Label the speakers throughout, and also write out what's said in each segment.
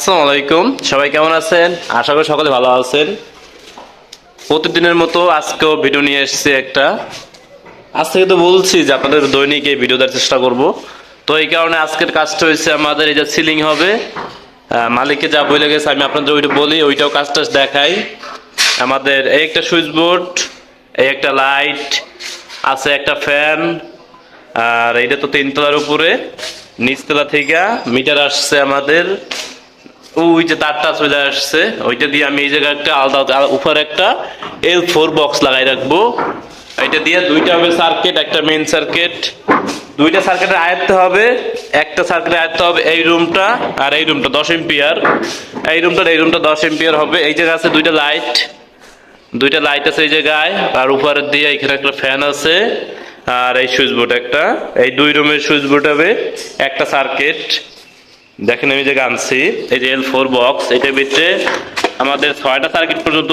Speaker 1: আসসালামু আলাইকুম। সবাই কেমন আছেন? আশা করি সকলে ভালো আছেন। প্রতিদিনের মতো আজকেও ভিডিও নিয়ে এসেছি একটা। আজ থেকে তো বলছি যে আপনাদের দৈনিক এই ভিডিও দেওয়ার চেষ্টা করব। তো এই কারণে আজকের কাজটা হয়েছে আমাদের এই যে সিলিং হবে। মালিককে যা বলে গেছে আমি আপনাদের ওইটা বলি, ওইটাও কাজটা দেখাই। আমাদের এই একটা সুইচ বোর্ড এই একটা লাইট আছে একটা ফ্যান আর এইটা তো তিনতলার উপরে। নিচতলা থেকে মিটার আসছে আমাদের। ওই যে তারটা চলে আসছে, ওইটা দিয়ে আমি এই জায়গায় একটা আলাদা উপরে একটা এল ফোর বক্স লাগাই রাখব। এটা দিয়ে দুইটা হবে সার্কিট একটা মেইন সার্কিট দুইটা সার্কিটের আয়ত্তে হবে, একটা সার্কিটের আয়ত্তে হবে এই রুমটা আর এই রুমটা দশ এম্পিয়ার এই রুমটা এই রুমটা দশ এম্পিয়ার হবে। এই জায়গায় আছে দুইটা লাইট দুইটা লাইট আছে এই জায়গায়। আর উপরের দিয়ে এখানে একটা ফ্যান আছে। আর এই সুইচ বোর্ড একটা। এই দুই রুমের সুইচ বোর্ড হবে একটা সার্কিট দেখেন আমি যে আনছি এই যে এল ফোর বক্স এটার ভিতরে আমাদের ছয়টা সার্কিট পর্যন্ত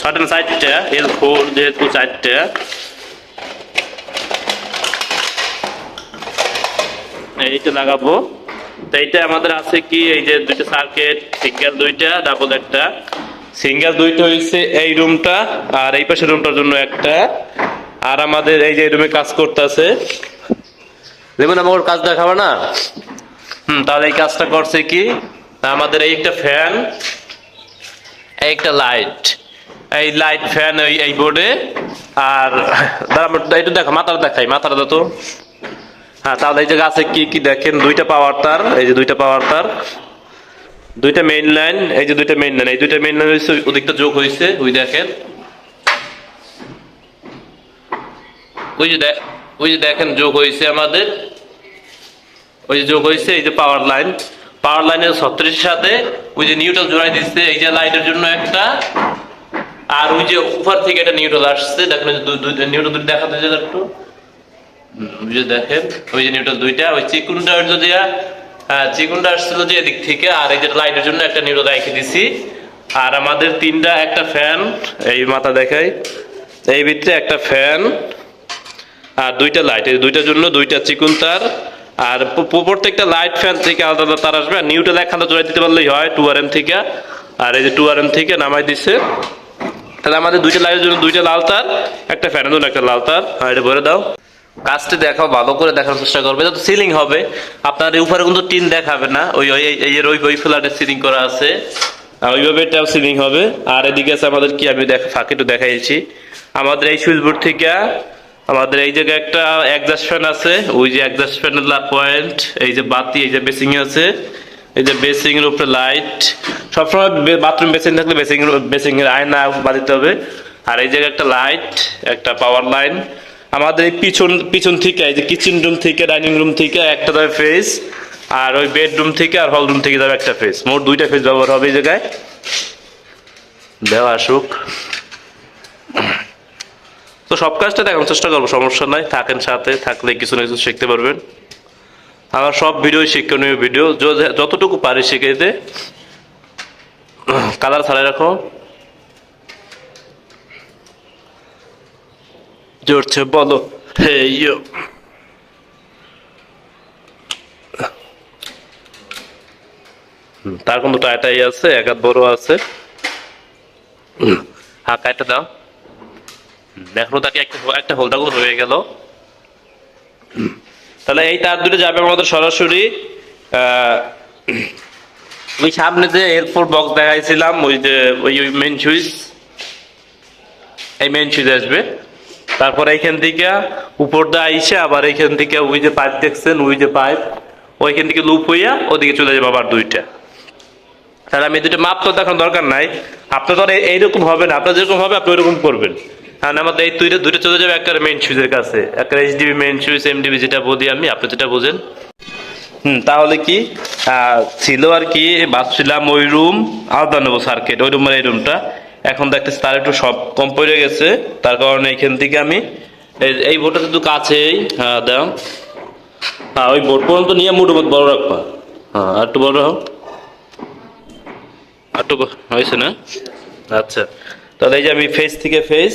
Speaker 1: ছয়টা না চারটা এল ফোর যেহেতু চারটা। এইটা লাগাবো। তো এইটা আমাদের আছে কি? এই যে দুইটা সার্কিট সিঙ্গেল দুইটা ডাবল একটা। সিঙ্গেল দুইটা হয়েছে এই রুমটা আর এই পাশের রুমটার জন্য একটা। আর আমাদের এই যে রুমে কাজ করতেছে। দেখুন আমার কাজ দেখাবো না? হুম, তাহলে এই কাজটা করছে কি? আমাদের এই একটা ফ্যান, এই একটা লাইট। এই লাইট ফ্যান ওই, এই বোর্ডে। আর একটু দেখো, মাথাটা দেখাই, মাথাটা তো। হ্যাঁ তাহলে এই যে গাছে কি কি দেখেন? দুইটা পাওয়ার তার, এই যে দুইটা পাওয়ার তার। দুইটা মেইন লাইন এই যে দুইটা মেইন লাইন এই দুইটা মেইন লাইন হয়েছে ওদিকটা যোগ হয়েছে ওই দেখেন। ওই যে ওই যে দেখেন, যোগ হয়েছে আমাদের। ওই যে যোগ হয়েছে, এই যে পাওয়ার লাইন পাওয়ার লাইনের ছত্রিশের সাথে ওই যে নিউট্রাল জোড়াই দিচ্ছে, এই যে লাইটের জন্য একটা। আর ওই যে উপর থেকে একটা নিউট্রাল আসছে, দেখেন নিউট্রাল দুটো দেখাতে যে একটু। ওই যে দেখেন, ওই যে নিউট্রাল দুইটা, ওই চিকুনটা যদি চিকুনটা আসছিল যে এদিক থেকে, আর এই যে লাইটের জন্য একটা নিউট্রাল রেখে দিছি। আর আমাদের তিনটা, একটা ফ্যান এই মাথা দেখাই। এই ভিতরে একটা ফ্যান আর দুইটা লাইট এই দুইটার জন্য দুইটা চিকুন তার। আর প্রত্যেকটা লাইট ফ্যান থেকে আলাদা আলাদা তার আসবে। আর নিউটেল একখানা জোড়াই দিতে পারলেই হয় টু আর এম থেকে। আর এই যে টু আর এম থেকে নামাই দিছে। তাহলে আমাদের দুইটা লাইটের জন্য দুইটা লাল তার, একটা ফ্যানের জন্য একটা লাল তার। আর এটা ভরে দাও। কাজটি দেখাও, ভালো করে দেখার চেষ্টা করবে। এটা তো সিলিং হবে। আপনার উপরে কিন্তু টিন দেখাবে না। ওই এই- ওই ওই ফ্ল্যাটে সিলিং করা আছে। ওইভাবে এটাও সিলিং হবে। আর এদিকে আছে আমাদের কি আমি দেখ, ফাঁকে একটু দেখাইছি। আমাদের এই সুইচ বোর্ড থেকে আমাদের এই জায়গায় একটা একজাস্ট ফ্যান আছে, ওই যে একজাস্ট ফ্যানের পয়েন্ট এই যে বাতি, এই যে বেসিং আছে, এই যে বেসিং এর উপরে লাইট সবসময় বাথরুম বেসিং থাকলে বেসিং বেসিং এর আয়না বাঁধিতে হবে। আর এই জায়গায় একটা লাইট একটা পাওয়ার লাইন আমাদের এই পিছন পিছন থেকে, এই যে কিচেন রুম থেকে ডাইনিং রুম থেকে একটা যাবে ফেস আর ওই বেডরুম থেকে আর হল রুম থেকে যাবে একটা ফেস মোট দুইটা ফেস ব্যবহার হবে এই জায়গায়। দেওয়া আসুক। তো সব কাজটা দেখানোর চেষ্টা করব, সমস্যা নাই, থাকেন সাথে, থাকলে কিছু না কিছু শিখতে পারবেন। আমার সব ভিডিও শিক্ষণীয় ভিডিও যতটুকু পারি শিখে দে। কালার ছাড়াই রাখো। জোরছে, বলো। হে ইয়ো। তার কিন্তু টাইটাই আছে, এক হাত বড় আছে। হ্যাঁ কাইটা দাও। দেখো তাকে একটা একটা হোল্ডার হয়ে গেল। তাহলে এই তার দুটো যাবে আমাদের সরাসরি ওই সামনে যে এয়ারপোর্ট বক্স দেখাইছিলাম, ওই যে, ওই ওই মেন সুইচ এই মেন সুইচ আসবে। তারপর এইখান থেকে উপর দিয়ে আইসে আবার এইখান থেকে ওই যে পাইপ দেখছেন, ওই যে পাইপ ওইখান থেকে লুপ হইয়া ওদিকে চলে যাবে আবার দুইটা। তাহলে আমি দুটো মাপ তো দেখানোর দরকার নাই। আপনার তো এইরকম হবে না। আপনার যেরকম হবে, আপনি ওইরকম করবেন। কারণ আমাদের এই দুইটা দুইটা চলে যাবে একটা মেন সুইচের কাছে। একটা এইচডিবি মেন সুইচ এমডিবি যেটা বলি আমি, আপনি যেটা বোঝেন। হুম, তাহলে কি? ছিল আর কি, ভাবছিলাম ওই রুম আলাদা নেব সার্কিট ওই রুমের এই রুমটা এখন দেখতেছি তার একটু সব কম পড়ে গেছে, তার কারণে এখান থেকে আমি এই- বোর্ডটা কিন্তু কাছেই হ্যাঁ দাও হ্যাঁ ওই বোর্ড পর্যন্ত নিয়ে মুঠো মতো বড় রাখবা। হ্যাঁ আর একটু বড় হোক একটু হয়েছে না? আচ্ছা। তাহলে এই যে আমি ফেস থেকে ফেস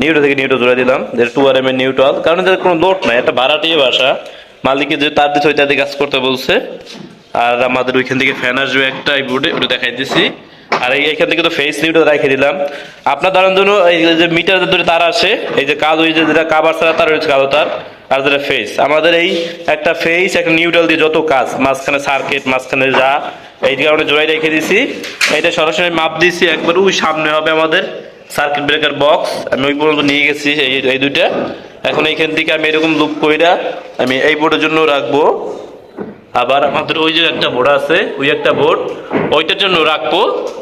Speaker 1: নিউটো থেকে নিউটো জোড়া দিলাম। টু আর এম এর নিউট্রাল কারণ এদের কোনো লোড নাই একটা ভাড়াটিয়ে বাসা। মালিকের যে তার দিতে ওই তাদের কাজ করতে বলছে। আর আমাদের ওইখান থেকে ফ্যান আসবে একটা বোর্ডে ওটা দেখাই দিছি আর এই এখান থেকে তো ফেস লিউটা রেখে দিলাম। আপনার ধরেন জন্য এই যে মিটার ধরে তার আসে, এই যে কালো, এই যে যেটা কাবার ছাড়া তার রয়েছে কালো তার, আর যেটা ফেস আমাদের এই একটা ফেস একটা নিউট্রাল দিয়ে যত কাজ, মাঝখানে সার্কিট মাঝখানে যা, এই কারণে জোড়াই রেখে দিছি। এটা সরাসরি মাপ দিছি, একবার ওই সামনে হবে আমাদের। সার্কিট ব্রেকার বক্স আমি ওই পর্যন্ত নিয়ে গেছি এই দুইটা। এখন এইখান থেকে আমি এরকম লুপ কইরা আমি এই বোর্ডের জন্য রাখব। আবার আমাদের ওই যে একটা বোর্ড আছে, ওই একটা বোর্ড ওইটার জন্য রাখব।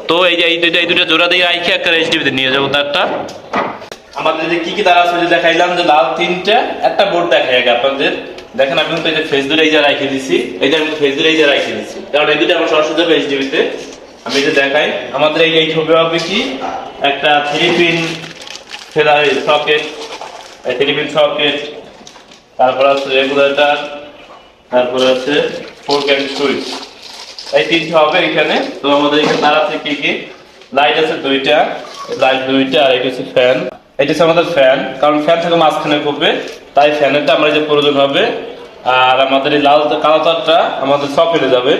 Speaker 1: তো এই যে এই দুইটা এই দুইটা জোড়া দিয়ে রাখি একটা এইচডিবিতে নিয়ে যাব তারটা। আমাদের যে কি কি তার আছে দেখাইলাম যে লাল তিনটা, একটা বোর্ড দেখাই আগে আপনাদের। দেখেন আমি কিন্তু এই যে ফেস দুটো এই যে রাখি দিছি, এই যে আমি ফেস দুটো এই যে রাখি দিছি। কারণ এই দুটো আমার সরাসরি যাবে এইচডিবিতে আমি এটা দেখাই, আমাদের এই ছবি হবে কি? একটা থ্রি পিন ফেরা সকেট থ্রি পিন সকেট তারপর আছে রেগুলেটর তারপরে আছে ফোর ক্যান সুইচ এই তিনটে হবে এখানে। তো আমাদের এখানে তার আছে কি কি? লাইট আছে দুইটা লাইট দুইটা, আর এটা হচ্ছে ফ্যান এটা হচ্ছে আমাদের ফ্যান কারণ ফ্যান থেকে মাঝখানে করবে তাই ফ্যানেরটা আমরা যে প্রয়োজন হবে। আর আমাদের এই লাল কালো তারটা আমাদের সকেটে যাবে।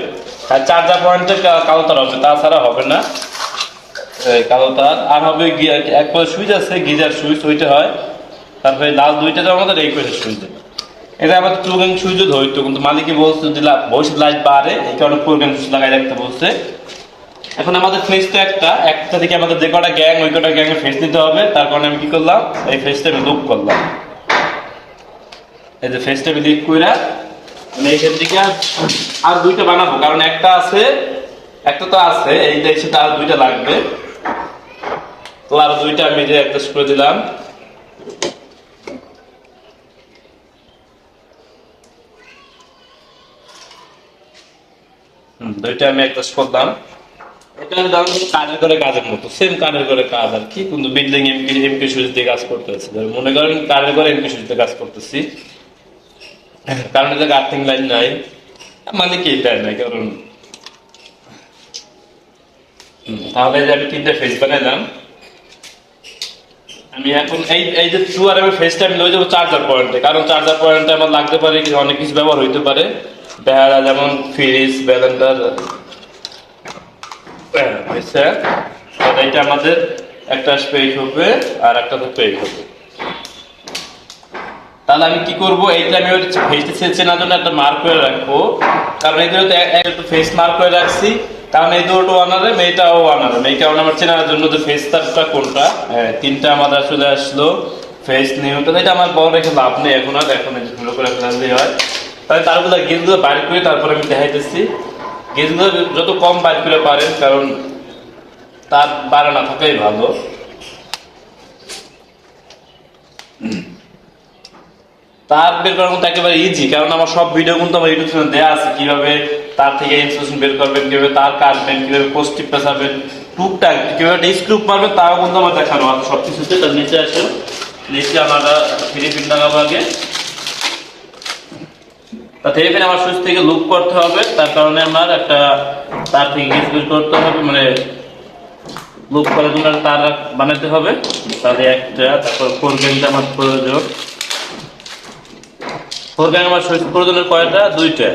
Speaker 1: আর চার্জার পয়েন্টে কালো তার হবে, তাছাড়া হবে না। কালো তার, আর হবে এক পরে সুইচ আছে, গিজার সুইচ, ওইটা হয়। তারপরে লাল দুইটা আমাদের এই পয়সা সুইচ। এটা আবার টু গ্যাং সুইচ ধরতো কিন্তু মালিকে বলছে যদি ভবিষ্যৎ লাইট বাড়ে, এই কারণে ফোর গ্যাং সুইচ লাগাই রাখতে বলছে। এখন আমাদের ফেস তো একটা একটা থেকে আমাদের যে কটা গ্যাং ওই কটা গ্যাং ফেস নিতে হবে। তার কারণে আমি কি করলাম? এই ফেসটা আমি লুপ করলাম। এই যে ফেসটা আমি লিক কইরা আমি এইখান থেকে আর- দুইটা বানাবো, কারণ একটা আছে, একটা তো আছে সেটা আর দুইটা লাগবে। তো আর দুইটা আমি যে অ্যাডজাস্ট করে দিলাম। দুইটা আমি অ্যাডজাস্ট করলাম। এটা দাম কাজের করে কাজের মতো সেম কাজের করে কাজ আর কি, কিন্তু বিল্ডিং এমপি এমপি সুইচ দিয়ে কাজ করতেছি। মনে করেন কাজের করে এমপি সুইচ দিয়ে কাজ করতেছি। কারণ এটা আর্থিং লাইন নাই। মানে কি দেয় নাই, কারণ তাহলে যে আমি তিনটা ফেস বানাইলাম। আমি এখন এই এই যে টু আর এর ফেসটা আমি লয়ে যাব চার্জার পয়েন্টে কারণ চার্জার পয়েন্টে আমার লাগতে পারে কি অনেক কিছু ব্যবহার হইতে পারে। বেহারা যেমন ফ্রিজ ব্যালেন্ডার হয়েছে। এটা আমাদের একটা স্পেস হবে আর একটা পেজ হবে। তাহলে আমি কি করব? এইটা আমি ওর ফেসটা চেনার জন্য একটা মার্ক করে রাখব। কারণ এই দুটো ফেস মার্ক করে রাখছি। কারণ এই দুটো ওয়ানারে মেয়েটাও ওয়ানারে এই কারণে আমার চেনার জন্য যে ফেস তারটা কোনটা? হ্যাঁ, তিনটা আমাদের চলে আসলো। ফেস নিউটন এটা আমার বড় রেখে লাভ নেই এখন আর। এখন ভালো করে ফেলালেই হয়। তাহলে তারগুলো গেজগুলো বাইর করে তারপর আমি দেখাইতেছি। গেজগুলো যত কম বাইর করে পারেন কারণ তার বাড়া না থাকাই ভালো। তার বের করার মতো একেবারে ইজি কারণ আমার সব ভিডিও কিন্তু আমার ইউটিউব চ্যানেল দেওয়া আছে, কীভাবে তার থেকে ইনস্ট্রাকশন বের করবেন, কীভাবে তার কাটবেন, কীভাবে পোস্টিভ পেঁচাবেন টুকটাক, কীভাবে স্ক্রুপ মারবেন, তাও কিন্তু আমার দেখানো আছে সব কিছুতে তার নিচে আসে নিচে আমরা থ্রি পিন লাগাবো আগে। তা থ্রি আমার সুইচ থেকে লুপ করতে হবে, তার কারণে আমার একটা তার থেকে গেজ বের করতে হবে মানে লুপ করার জন্য একটা তার বানাতে হবে। তাহলে একটা, তারপর ফোর গেমটা আমার প্রয়োজন? ফোর আমার সুইচ প্রয়োজনের কয়টা? দুইটা।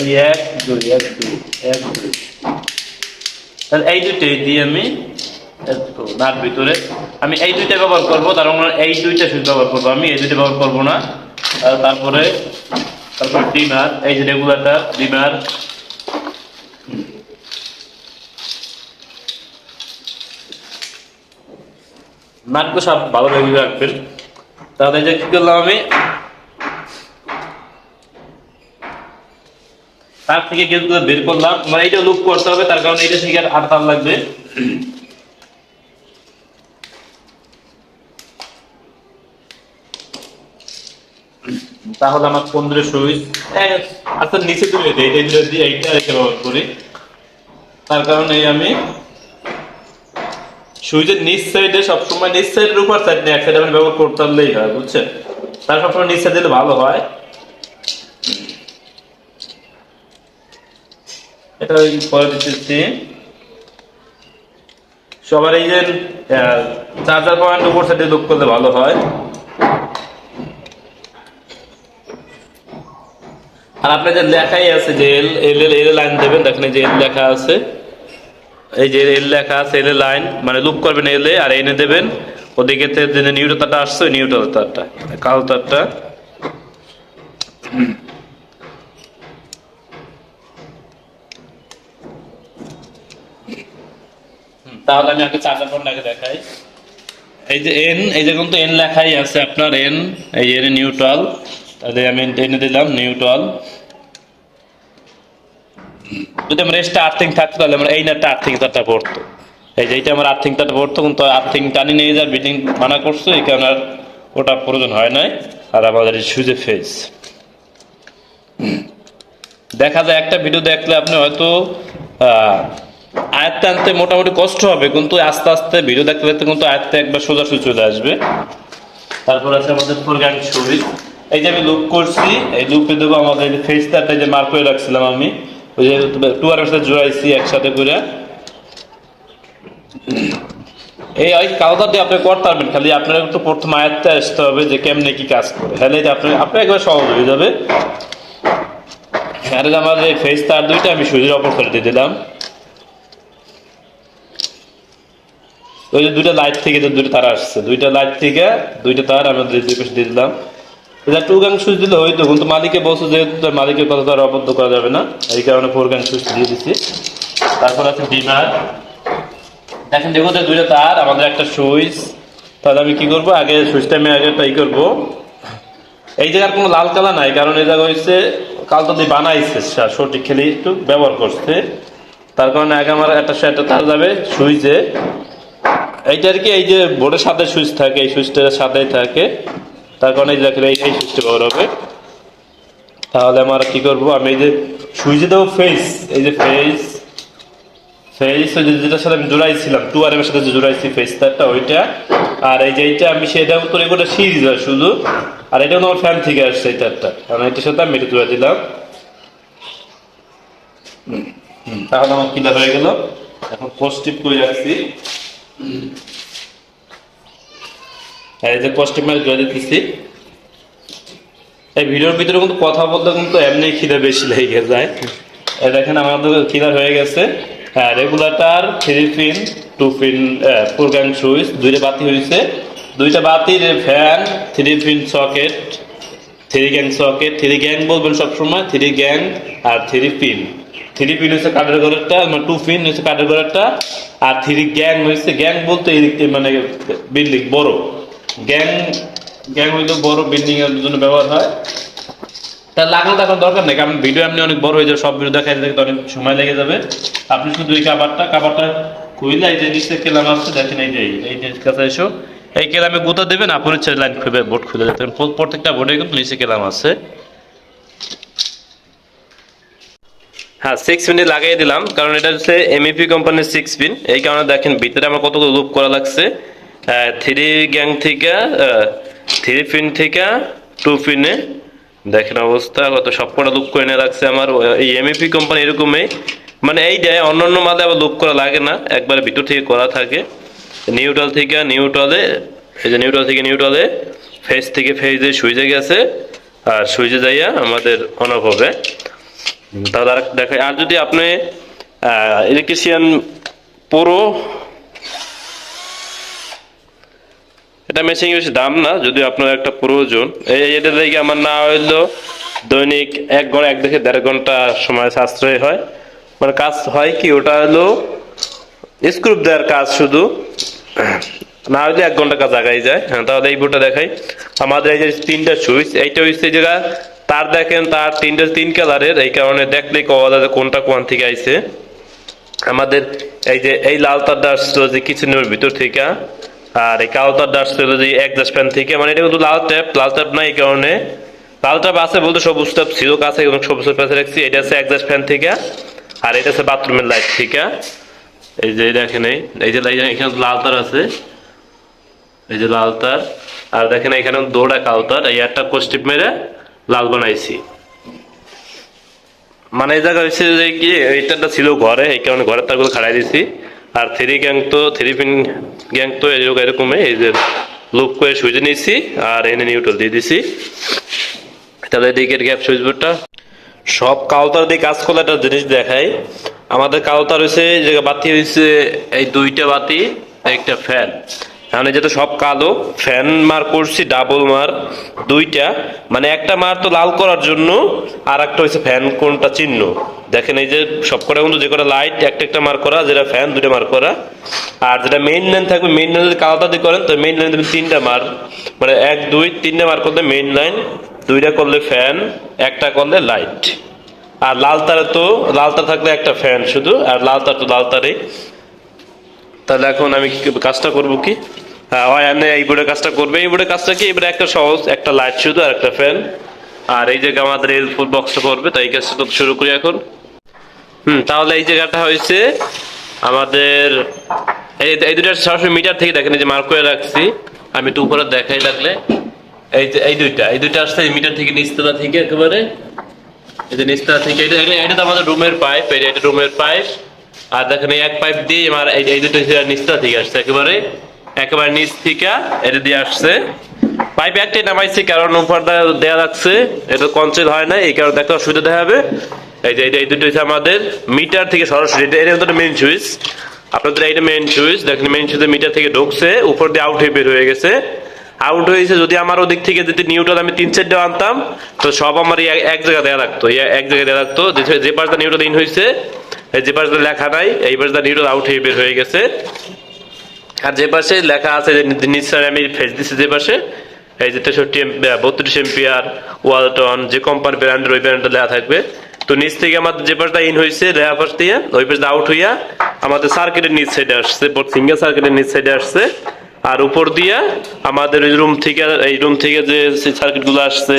Speaker 1: এই এক, দুই এক দুই এক, দুই। তাহলে এই দুইটাই দিয়ে আমি নাট ভিতরে। আমি এই দুইটা ব্যবহার করব, তার মানে এই দুইটা সুইচ ব্যবহার করব। আমি এই দুইটা ব্যবহার করব না। তারপরে, তারপর ডিমার, এই যে রেগুলেটর ডিমার। নাটকো সব ভালো লেগে রাখবেন। তাহলে যে কি করলাম আমি? তার থেকে গেটগুলো বের করলাম। মানে এইটা লুপ করতে হবে, তার কারণে এটা থেকে আর তার লাগবে। তাহলে আমার পনেরো সুইচ আচ্ছা নিচে তুলে দিই দিলে দিয়ে এইটা রেখে ব্যবহার করি। তার কারণে আমি সুইচের নিচ সাইডে সবসময় নিচ সাইডের উপর সাইড নেই এক সাইডে আমি ব্যবহার করতে পারলেই হয়, বুঝছেন? তার সবসময় নিচ সাইড দিলে ভালো হয়। এটা ওই পরে দিতেছি সবার এই যে চার্জার পয়েন্ট উপর সাইডে লুক করলে ভালো হয়। আর আপনাদের লেখাই আছে, যে এল এল এল লাইন দেবেন, দেখেন যে এল লেখা আছে। এই যে এল লেখা আছে এল লাইন মানে লুপ করবেন এলে আর এনে দেবেন। ওদিকে যে নিউট্রাল তারটা আসছে, ওই নিউট্রাল তারটা কালো তারটা তাহলে আমি আগে চার্জার আগে দেখাই। এই যে এন এই যে কিন্তু এন লেখাই আছে আপনার এন এই এন নিউট্রাল তাহলে আমি এনে দিলাম নিউট্রাল যদি আমার আর্থিং থাকতো, তাহলে আমরা এই নেটটা আর্থিং তারটা পড়তো। এই যে এইটা আমার আর্থিং তারটা পড়তো, কিন্তু আর্থিং টানি নিয়ে যা বিল্ডিং মানা করছ, এই কারণে ওটা প্রয়োজন হয় নাই, আর আমাদের সুজে ফেস। দেখা যায় একটা ভিডিও দেখলে আপনি হয়তো আয়ত্তে আনতে মোটামুটি কষ্ট হবে, কিন্তু আস্তে আস্তে ভিডিও দেখতে দেখতে কিন্তু আয়ত্তে একবার সোজাসুজি চলে আসবে। তারপর আছে আমাদের প্রোগ্রাম ছবি। এই যে আমি লুপ করছি, এই লুপে দেবো আমাদের ফেস তারটা যে মার্ক করে রাখছিলাম আমি। ওই যে টু আর সাথে জোড়াইছি একসাথে করে। এই ওই দিয়ে আপনি করতে পারবেন, খালি আপনার একটু প্রথম আয়ত্তে আসতে হবে যে কেমনে কি কাজ করে। তাহলে যে আপনি, আপনার একবার সহজ হয়ে যাবে। আর আমার এই ফেস তার দুইটা আমি সুজির অপর করে দিয়ে দিলাম। ওই যে দুইটা লাইট থেকে যে দুইটা তার আসছে, দুইটা লাইট থেকে দুইটা তার দুই দুই পাশে দিয়ে দিলাম। এটা টু গাং সুইচ দিলে হয়তো কিন্তু মালিকে বলছে যেহেতু মালিকের কথা তো আর অবদ্ধ করা যাবে না, এই কারণে ফোর গাং সুইচ দিয়ে দিচ্ছি তারপর আছে ডিমার দেখেন দেখো তো দুইটা তার, আমাদের একটা সুইচ। তাহলে আমি কি করব? আগে সুইচটা আমি আগে ট্রাই করব। এই জায়গার কোনো লাল কালা নাই, কারণ এই জায়গা হচ্ছে কালটা দিয়ে বানাইছে সঠিক খেলে একটু ব্যবহার করছে। তার কারণে আগে আমার একটা সেটা তার যাবে সুইচে। এইটা আর কি এই যে বোর্ডের সাথে সুইচ থাকে, এই সুইচটার সাথেই থাকে। তার কারণে দেখেন এই সুইচটা ব্যবহার হবে। তাহলে আমার কি করব? আমি এই যে সুইচে দেবো ফেস, এই যে ফেস ফেস, ওই যেটার সাথে আমি জোড়াইছিলাম টু আর এর সাথে যে জোড়াইছি ফেস তারটা, ওইটা। আর এই যে এইটা, আমি সেটা উত্তর এগুলো সিরিজ হয় শুধু। আর এটা আমার ফ্যান থেকে আসছে এই তারটা। কারণ এটার সাথে আমি এটা জোড়া দিলাম। তাহলে আমার ক্লিয়ার হয়ে গেল। এখন পজিটিভ করে রাখছি? আর এই যে পজিটিভ মার্ক জোড়া দিতেছি। এই ভিডিওর ভিতরে কিন্তু কথা বলতে কিন্তু এমনি খিদে বেশি লেগে যায়। দেখেন আমাদের ক্লিয়ার হয়ে গেছে। হ্যাঁ regulator three pin two pin gang switch দুইটা বাতি হয়েছে দুইটা বাতির fan three pin socket three gang socket three gang বলবেন সবসময় থ্রি গ্যাং আর থ্রি পিন থ্রি পিন হচ্ছে কাঠের ঘরেরটা মানে টু পিন হচ্ছে কাঠের ঘরেরটা, আর থ্রি গ্যাং হচ্ছে গ্যাং বলতে মানে বিল্ডিং, বড়। গ্যাং গ্যাং হইলে বড় বিল্ডিং এর জন্য ব্যবহার হয়। তার লাগানো দেখার দরকার নেই, কারণ ভিডিও এমনি অনেক বড় হয়ে যাবে, সব ভিডিও দেখাই দেখতে অনেক সময় লেগে যাবে। আপনি শুধু এই কাবারটা কাবারটা খুইলে এই যে নিচে কেলাম আছে, দেখেন এই যে, এই- যে কাছে এসো। এই কেলামে গুঁতা দেবেন আপনি হচ্ছে লাইন খুলে বোর্ড খুলে যেতেন প্রত্যেকটা বোর্ডে কিন্তু নিচে কেলাম আছে। হ্যাঁ সিক্স পিনে লাগিয়ে দিলাম, কারণ এটা হচ্ছে এমইপি কোম্পানির সিক্স পিন এই কারণে দেখেন, ভিতরে আমার কতগুলো লুপ করা লাগছে। থ্রি গ্যাং থেকে থ্রি পিন থেকে টু পিনে দেখেন অবস্থা, কত সবকটা লুপ করে নিয়ে রাখছে আমার, এই এমইপি কোম্পানি এরকমই। মানে এই দেয় অন্য অন্য মালে আবার লুপ করা লাগে না, একবারে ভিতর থেকে করা থাকে। নিউট্রাল থেকে নিউট্রালে এই যে নিউট্রাল থেকে নিউট্রালে ফেজ থেকে ফেজে সুইজে গেছে, আর সুইজে যাইয়া আমাদের অন অফ হবে। তাহলে আর দেখাই আর যদি আপনি ইলেকট্রিশিয়ান পুরো এটা মেশিন বেশি দাম না, যদি আপনার একটা প্রয়োজন। এই এটা দেখে আমার না হইল দৈনিক এক ঘণ্টা, এক থেকে দেড় ঘণ্টা সময় সাশ্রয় হয়। মানে কাজ হয় কি, ওটা হলো স্ক্রুপ দেওয়ার কাজ শুধু। না হলে এক ঘণ্টা কাজ আগাই যায়। হ্যাঁ তাহলে এই বোর্ডটা দেখাই। আমাদের এই যে তিনটা সুইচ, এইটা হচ্ছে যেটা তার দেখেন, তার তিনটা, তিন কালারের, এই কারণে দেখলেই কওয়া যায় কোনটা কোন থেকে আইছে। আমাদের এই যে, এই লাল তারটা আসছিল যে কিচেনের ভিতর থেকে। আর এই কালো তারটা আসছিল যে একজাস্ট ফ্যান থেকে মানে এটা কিন্তু লাল ট্যাপ লাল ট্যাপ নাই এই কারণে। লাল ট্যাপ আছে বলতে সবুজ ট্যাপ ছিল, কাছে এবং সবুজ ট্যাপ রাখছি এটা আছে একজাস্ট ফ্যান থেকে, আর এটা আছে বাথরুমের লাইট থেকে। এই যে দেখেন এই যে এখানে লাল তার আছে। এই যে লাল তার, আর দেখেন এখানে দৌড়া কালো তার, এই একটা কোস্টিপ মেরে লাল বানাইছি। মানে এই জায়গা হচ্ছে যে কি এইটা ছিল ঘরে, এই কারণে ঘরের তারগুলো খাড়াই দিছি। আর থ্রি গ্যাং তো, থ্রি পিন গ্যাং তো এরকম এই যে লুপ করে সুইচে নিয়েছি আর এনে নিউট্রাল দিয়ে দিছি। তাহলে এদিকের গ্যাপ সুইচ বোর্ডটা। সব কাউতার দিয়ে কাজ করলে একটা জিনিস দেখাই। আমাদের কাউতার হয়েছে যে বাতি হয়েছে এই দুইটা বাতি, একটা ফ্যান। মানে যেটা সব কালো, ফ্যান মার করছি, ডাবল মার, দুইটা। মানে একটা মার তো লাল করার জন্য আর একটা হয়েছে ফ্যান, কোনটা চিহ্ন? দেখেন এই যে সব কটা কিন্তু যে কটা লাইট একটা একটা মার করা, যেটা ফ্যান দুইটা মার করা। আর যেটা মেইন লাইন থাকবে মেইন লাইন যদি দিয়ে করেন, তো মেইন লাইন তিনটা মার মানে এক, দুই, তিনটা মার করলে মেইন লাইন দুইটা করলে ফ্যান একটা করলে লাইট আর লাল তারে তো, লাল তার থাকলে একটা ফ্যান শুধু, আর লাল তার তো লাল তারে তাহলে এখন আমি কাজটা করব কি? হ্যাঁ এই বোর্ডের কাজটা করবে, এই বোর্ডের কাজটা কি? এবারে একটা সহজ, একটা লাইট শুধু আর একটা ফ্যান আর এই যে আমাদের এই ফুল বক্সটা করবে, তাই কাজটা শুরু করি এখন। হুম, তাহলে এই জায়গাটা হয়েছে আমাদের, এই দুটা সরাসরি মিটার থেকে দেখেন, এই যে মার্ক করে রাখছি। আমি একটু উপরে দেখাই লাগলে। এই যে, এই দুইটা এই দুইটা আসছে মিটার থেকে নিচতলা থেকে একেবারে। এই যে নিচতলা থেকে, এটা এটা- এটা তো আমাদের রুমের পাইপ এটা রুমের পাইপ। আর দেখেন, এই এক পাইপ দিয়ে আমার এই দুটো নিচতলা থেকে আসছে একেবারে। একেবারে নিচ থেকে এটা দিয়ে আসছে। পাইপ একটাই নামাইছি, কারণ উপর দেওয়া লাগছে। এটা কনসেল হয় না এই কারণে দেখতে অসুবিধা দেখা হবে। এই যে, এই দুটো হচ্ছে আমাদের মিটার থেকে সরাসরি, এটা এটা হচ্ছে মেইন সুইচ আপনাদের এইটা মেইন সুইচ দেখেন মেইন সুইচে মিটার থেকে ঢুকছে, উপর দিয়ে আউট হয়ে বের হয়ে গেছে। আউট হয়েছে যদি আমার ওদিক থেকে যদি নিউট্রাল আমি তিন চারটে আনতাম, তো সব আমার এক- জায়গায় দেওয়া লাগতো এক জায়গায় দেওয়া লাগতো। যে- পাশটা নিউট্রাল ইন হয়েছে যে পাশটা লেখা নাই, এই পাশটা নিউট্রাল আউট হয়ে বের হয়ে গেছে। আর যে পাশে লেখা আছে যে নিচে আমি ফেস দিচ্ছি যে পাশে, এই যে তেষট্টি বত্রিশ এম্পিয়ার ওয়ালটন, যে কোম্পানি ব্র্যান্ডের ওই ব্র্যান্ডটা লেখা থাকবে। তো নিচ থেকে আমাদের যে পাশটা ইন হয়েছে লেখা পাশ দিয়ে, ওই পাশটা আউট হইয়া আমাদের সার্কিটের নিচ সাইডে আসছে সিঙ্গেল সার্কিটের নিচ সাইডে আসছে। আর উপর দিয়া আমাদের ওই রুম থেকে, এই রুম থেকে যে সার্কিটগুলো আসছে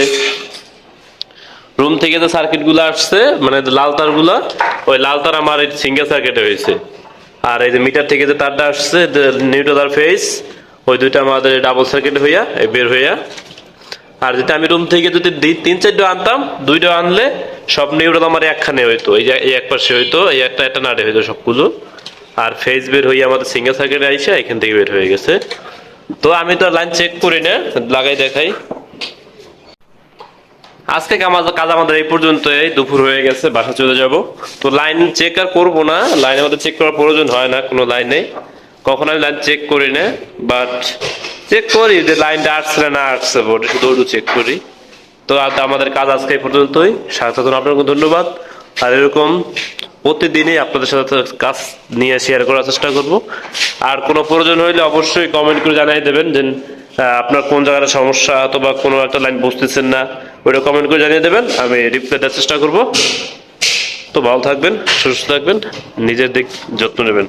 Speaker 1: রুম থেকে যে সার্কিটগুলো আসছে মানে লাল তারগুলা ওই লাল তার আমার এই সিঙ্গেল সার্কিটে হয়েছে আর এই যে মিটার থেকে যে তারটা আসছে নিউট্রাল ফেস ওই দুইটা আমাদের ডাবল সার্কিট হইয়া বের হইয়া। আর যেটা আমি রুম থেকে যদি তিন চারটা আনতাম, দুইটা আনলে সব নিউট্রাল আমার একখানে হইতো, এই যে এক পাশে হইতো, এই একটা একটা নাড়ে হইতো সবগুলো। আর ফেস বের হইয়া আমাদের সিঙ্গেল সার্কিটে আইসা এখান থেকে বের হয়ে গেছে। তো আমি তো লাইন চেক করি না, লাগাই দেখাই। আজকে আমাদের কাজ আমাদের এই পর্যন্ত দুপুর হয়ে গেছে, বাসা চলে যাব। তো লাইন চেক আর করব না লাইন আমাদের চেক করার প্রয়োজন হয় না, কোনো লাইনে কখন আমি লাইন চেক করি না বাট চেক করি যে লাইনটা আসছে না আসছে ওটা শুধু চেক করি। তো আমাদের কাজ আজকে পর্যন্তই। সাথে আপনাকে ধন্যবাদ। আর এরকম প্রতিদিনই আপনাদের সাথে কাজ নিয়ে শেয়ার করার চেষ্টা করব। আর কোনো প্রয়োজন হইলে অবশ্যই কমেন্ট করে জানাই দেবেন যে আপনার কোন জায়গায় সমস্যা অথবা কোনো একটা লাইন বুঝতেছেন না, ওইটা কমেন্ট করে জানিয়ে দেবেন। আমি রিপ্লাই দেওয়ার চেষ্টা করব। তো ভালো থাকবেন, সুস্থ থাকবেন, নিজের দিক যত্ন নেবেন।